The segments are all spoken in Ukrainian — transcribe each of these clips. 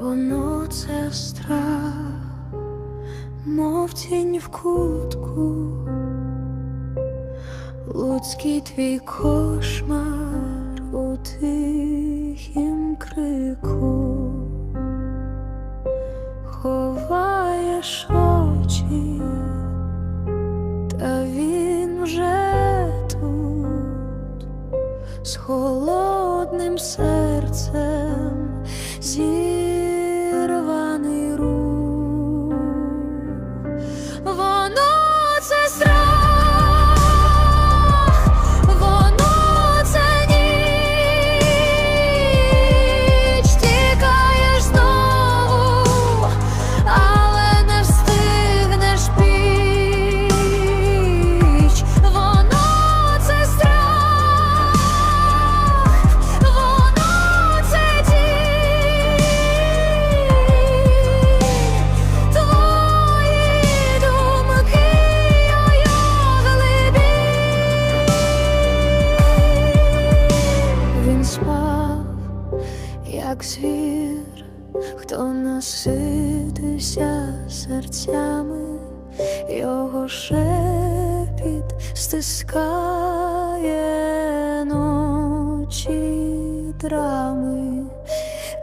Воно це страх, мов тінь в кутку, Луцький твій кошмар у тихім крику, ховаєш очі, та він вже тут. З холодним серцем зірваний як звір, хто наситився серцями, його шепіт стискає ночі драми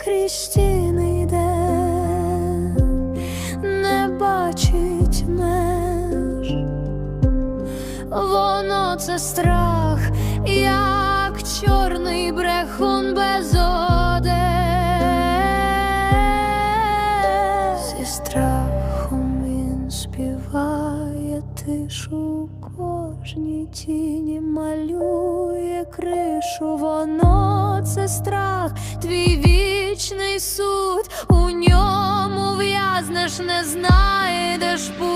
крізь стіни йде, не бачить меж, воно це страх, як чорний брехун без одеж. Співає тишу кожній тіні малює кришу, воно це страх, твій вічний суд, у ньому в'язнеш, не знайдеш путь.